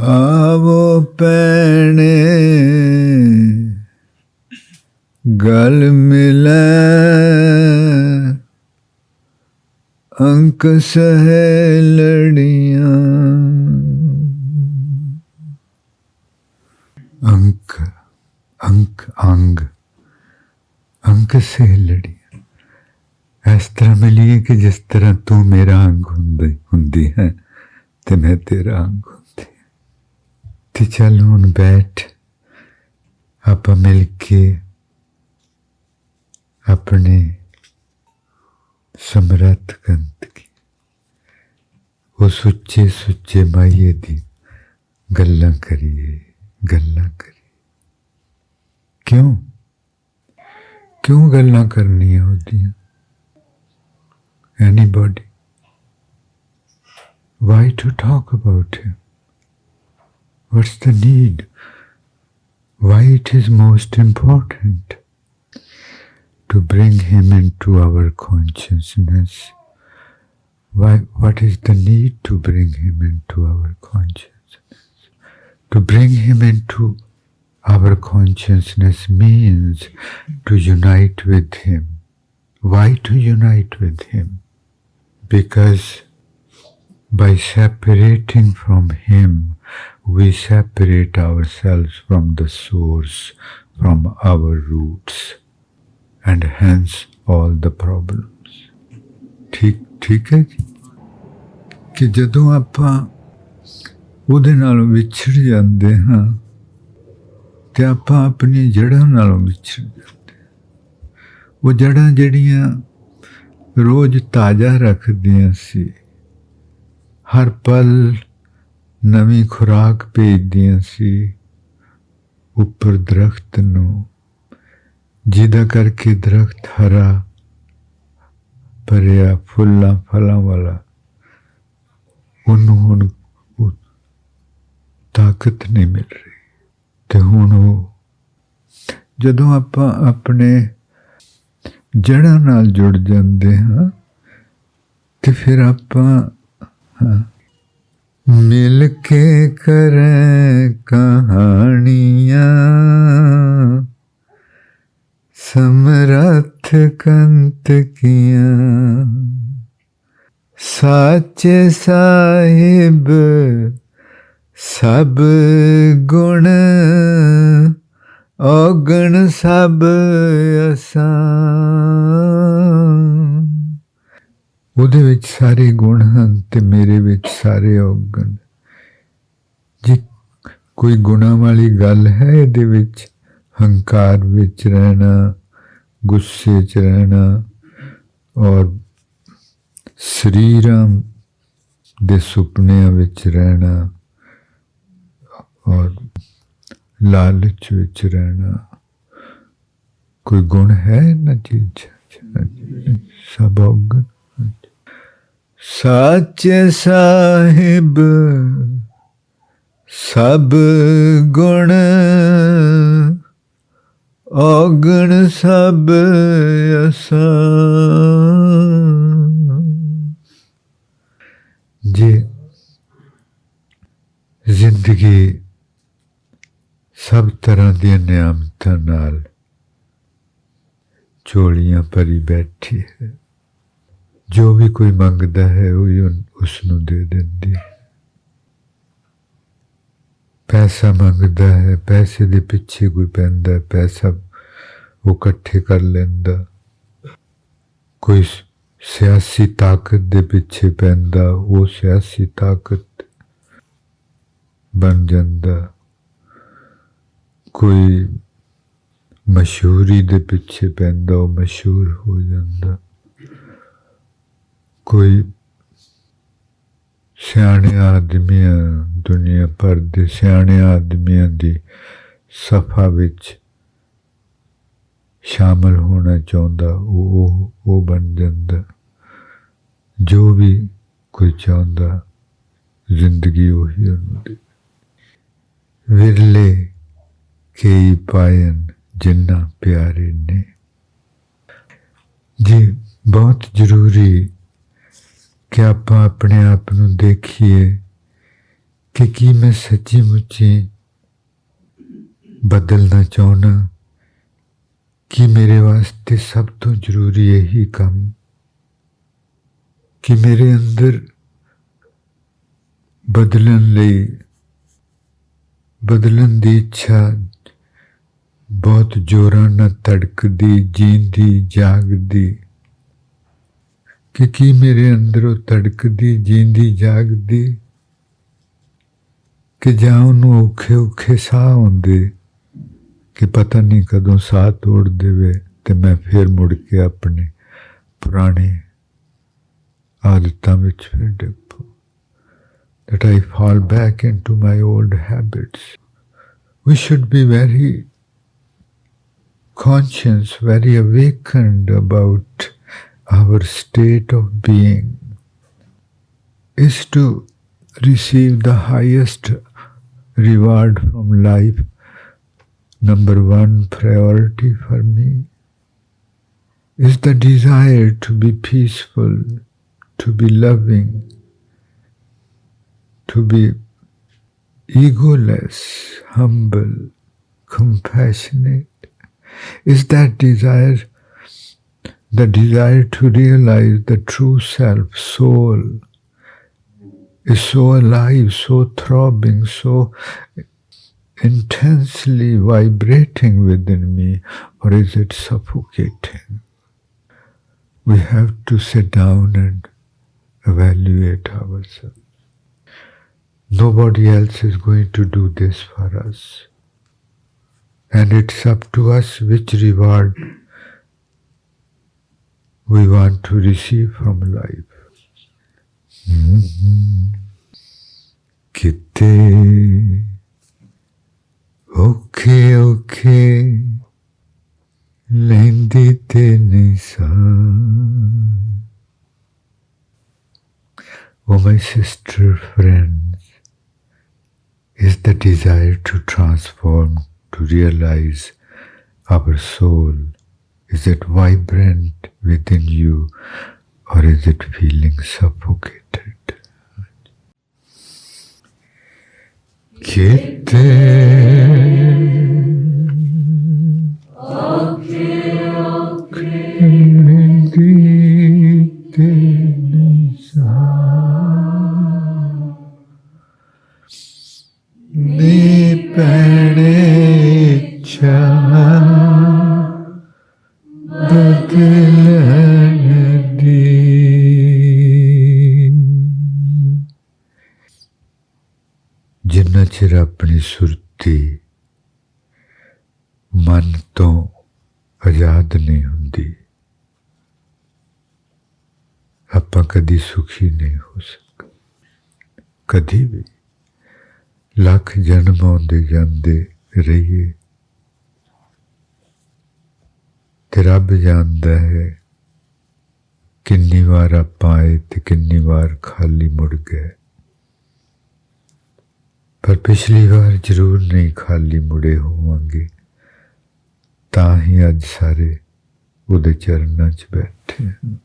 ਆਵੋ ਪੈਣੇ। ਗਲ ਮਿਲੈ। ਅੰਕ ਸਹਿ ਲੜੀਆਂ ਅੰਕ ਅੰਕ, ਅੰਗ। ਅੰਕ ਸੇ ਲੜੀਆਂ ਇਸ ਤਰ੍ਹਾਂ ਮਿਲੀਏ ਕਿ ਜਿਸ ਤਰ੍ਹਾਂ ਤੂੰ ਮੇਰਾ ਅੰਗ ਹੁੰਦੀ ਹੁੰਦੀ ਹੈ ਤੇ ਮੈਂ ਤੇਰਾ ਅੰਗ ਹੁੰਦੀ ਤੇ ਚੱਲ ਹੁਣ ਬੈਠ। ਆਪਾਂ ਮਿਲ ਕੇ ਆਪਣੇ ਸਮਰੱਥ ਕੰਤ ਕੀ ਉਹ ਸੁੱਚੇ ਸੁੱਚੇ ਮਾਈਏ ਦੀ ਗੱਲਾਂ ਕਰੀਏ ਗੱਲਾਂ ਕਰੀਏ। ਕਿਉਂ? ਕਿਉਂ ਗੱਲਾਂ ਕਰਨੀਆਂ ਹੁੰਦੀਆਂ? Anybody? Why to talk about him? What's the need? Why it is most important to bring him into our consciousness? Why what is the need to bring him into our consciousness? To bring him into our consciousness means to unite with him. Why to unite with him? Because by separating from him we separate ourselves from the source from our roots and hence all the problems ਠੀਕ ਠੀਕ ਹੈ ਜੀ ਕਿ ਜਦੋਂ ਆਪਾਂ ਉਹਦੇ ਨਾਲ ਵਿਛੜ ਜਾਂਦੇ ਹਾਂ ਤੇ ਆਪਾਂ ਆਪਣੀ ਜੜ੍ਹਾਂ ਨਾਲੋਂ ਵਿਛੜ ਜਾਂਦੇ ਹਾਂ। ਉਹ ਜੜ੍ਹਾਂ ਜਿਹੜੀਆਂ ਰੋਜ਼ ਤਾਜ਼ਾ ਰੱਖਦੀਆਂ ਸੀ ਹਰ ਪਲ ਨਵੀਂ ਖੁਰਾਕ ਭੇਜਦੀਆਂ ਸੀ ਉੱਪਰ ਦਰਖਤ ਨੂੰ ਜਿਹਦਾ ਕਰਕੇ ਦਰਖਤ ਹਰਾ ਭਰਿਆ ਫੁੱਲਾਂ ਫਲਾਂ ਵਾਲਾ। ਉਹਨੂੰ ਹੁਣ ਤਾਕਤ ਨਹੀਂ ਮਿਲ ਰਹੀ। ਤੇ ਹੁਣ ਉਹ ਜਦੋਂ ਆਪਾਂ ਆਪਣੇ ਜੜ੍ਹਾਂ ਨਾਲ ਜੁੜ ਜਾਂਦੇ ਹਾਂ ਤੇ ਫਿਰ ਆਪਾਂ ਹਾਂ, ਮਿਲ ਕੇ ਕਰੇ ਕਹਾਣੀਆਂ। ਸਮਰਥ ਕੰਤ ਕੀਆਂ। ਸਾਚੇ ਸਾਹਿਬ ਸਭ ਗੁਣ ਔਗਣ ਸਭ ਅਸਾਂ। ਉਹਦੇ ਵਿੱਚ ਸਾਰੇ ਗੁਣ ਹਨ ਤੇ ਮੇਰੇ ਵਿੱਚ ਸਾਰੇ ਔਗਣ ਜੇ ਕੋਈ ਗੁਣਾਂ ਵਾਲੀ ਗੱਲ ਹੈ ਇਹਦੇ ਵਿੱਚ, ਹੰਕਾਰ ਵਿੱਚ ਰਹਿਣਾ, ਗੁੱਸੇ 'ਚ ਰਹਿਣਾ ਔਰ ਸਰੀਰਾਂ ਦੇ ਸੁਪਨਿਆਂ ਵਿੱਚ ਰਹਿਣਾ ਔਰ ਲਾਲਚ ਵਿੱਚ ਰਹਿਣਾ, ਕੋਈ ਗੁਣ ਹੈ ਨਾ ਚੀਜ਼ ਸਭ ਔਗਣ ਸਾਚੇ ਸਾਹਿਬ, ਸਭ ਗੁਣ ਔਗਣ ਸਭ ਅਸਾਂ। ਜੇ ਜ਼ਿੰਦਗੀ ਸਭ ਤਰ੍ਹਾਂ ਦੀਆਂ ਨਿਆਮਤਾਂ ਨਾਲ ਝੋਲੀਆਂ ਭਰੀ ਬੈਠੀ ਹੈ ਜੋ ਵੀ ਕੋਈ ਮੰਗਦਾ ਹੈ, ਉਹ ਉਸ ਨੂੰ ਦੇ ਦਿੰਦੀ। ਹੈ ਪੈਸਾ ਮੰਗਦਾ ਹੈ, ਪੈਸੇ ਦੇ ਪਿੱਛੇ ਕੋਈ ਪੈਂਦਾ ਪੈਸਾ ਉਹ ਇਕੱਠੇ ਕਰ ਲੈਂਦਾ। ਕੋਈ ਸਿਆਸੀ ਤਾਕਤ ਦੇ ਪਿੱਛੇ ਪੈਂਦਾ, ਉਹ ਸਿਆਸੀ ਤਾਕਤ ਬਣ ਜਾਂਦਾ। ਕੋਈ ਮਸ਼ਹੂਰੀ ਦੇ ਪਿੱਛੇ ਪੈਂਦਾ, ਉਹ ਮਸ਼ਹੂਰ ਹੋ ਜਾਂਦਾ। ਕੋਈ ਸਿਆਣੇ ਆਦਮੀਆਂ ਦੁਨੀਆ ਭਰ ਦੇ ਸਿਆਣੇ ਆਦਮੀਆਂ ਦੀ ਸਫਾ ਵਿੱਚ ਸ਼ਾਮਲ ਹੋਣਾ ਚਾਹੁੰਦਾ, ਉਹ ਉਹ- ਬਣ ਜਾਂਦਾ। ਜੋ ਵੀ ਕੋਈ ਚਾਹੁੰਦਾ, ਜ਼ਿੰਦਗੀ ਉਹੀ ਹੁੰਦੀ। ਵਿਰਲੇ ਕਈ ਪਾਇਨ ਜਿੰਨਾ ਪਿਆਰੇ ਨੇ। ਜੀ, ਬਹੁਤ ਜ਼ਰੂਰੀ ਕਿ ਆਪਾਂ ਆਪਣੇ ਆਪ ਨੂੰ ਦੇਖੀਏ ਕਿ ਕੀ ਮੈਂ ਸੱਚੀ ਮੁੱਚੀ ਬਦਲਣਾ ਚਾਹੁੰਦਾ, ਕਿ ਮੇਰੇ ਵਾਸਤੇ ਸਭ ਤੋਂ ਜ਼ਰੂਰੀ ਇਹੀ ਕੰਮ, ਕਿ ਮੇਰੇ ਅੰਦਰ ਬਦਲਣ ਲਈ, ਬਦਲਣ ਦੀ ਇੱਛਾ ਬਹੁਤ ਜ਼ੋਰਾਂ ਨਾਲ ਧੜਕਦੀ ਜੀਂਦੀ, ਜਾਗਦੀ ਕਿ ਕੀ ਮੇਰੇ ਅੰਦਰੋਂ ਤੜਕਦੀ ਜੀਂਦੀ ਜਾਗਦੀ ਕਿ ਜਾਂ ਉਹਨੂੰ ਔਖੇ ਔਖੇ ਸਾਹ ਆਉਂਦੇ ਕਿ ਪਤਾ ਨਹੀਂ ਕਦੋਂ ਸਾਹ ਤੋੜ ਦੇਵੇ ਤੇ ਮੈਂ ਫੇਰ ਮੁੜ ਕੇ ਆਪਣੇ ਪੁਰਾਣੇ ਆਦਤਾਂ ਵਿੱਚ ਫਿਰ ਡਿੱਗ ਪਵਾਂ that I fall back into my old habits. We should be very conscious, very awakened about our state of being, is to receive the highest reward from life. Number one priority for me is the desire to be peaceful, to be loving, to be egoless, humble, compassionate? Is that desire the desire to realize the true self, soul, is so alive, so throbbing, so intensely vibrating within me, or is it suffocating? We have to sit down and evaluate ourselves. Nobody else is going to do this for us. And it's up to us which reward we want to receive from life. Mm-hmm. Kitte, okay, okay, lendi tenisa. Oh, my sister friends, is the desire to transform, to realize our soul is it vibrant within you or is it feeling suffocated? Kite ਬਦਲਣ ਜਿੰਨਾ ਚਿਰ ਆਪਣੀ ਸੁਰਤੀ ਮਨ ਤੋਂ ਆਜ਼ਾਦ ਨਹੀਂ ਹੁੰਦੀ, ਆਪਾਂ ਕਦੀ ਸੁਖੀ ਨਹੀਂ ਹੋ ਸਕਦੇ। ਕਦੀ ਵੀ ਲੱਖ ਜਨਮ ਆਉਂਦੇ ਜਾਂਦੇ ਰਹੀਏ। ਤੇ ਰੱਬ ਜਾਣਦਾ ਹੈ ਕਿੰਨੀ ਵਾਰ ਆਪਾਂ ਆਏ ਤੇ ਕਿੰਨੀ ਵਾਰ ਖਾਲੀ ਮੁੜ ਗਏ। ਪਰ ਪਿਛਲੀ ਵਾਰ ਜ਼ਰੂਰ ਨਹੀਂ ਖਾਲੀ ਮੁੜੇ ਹੋਵਾਂਗੇ। ਤਾਂ ਹੀ ਅੱਜ ਸਾਰੇ ਉਹਦੇ ਚਰਨਾਂ 'ਚ ਬੈਠੇ ਹਾਂ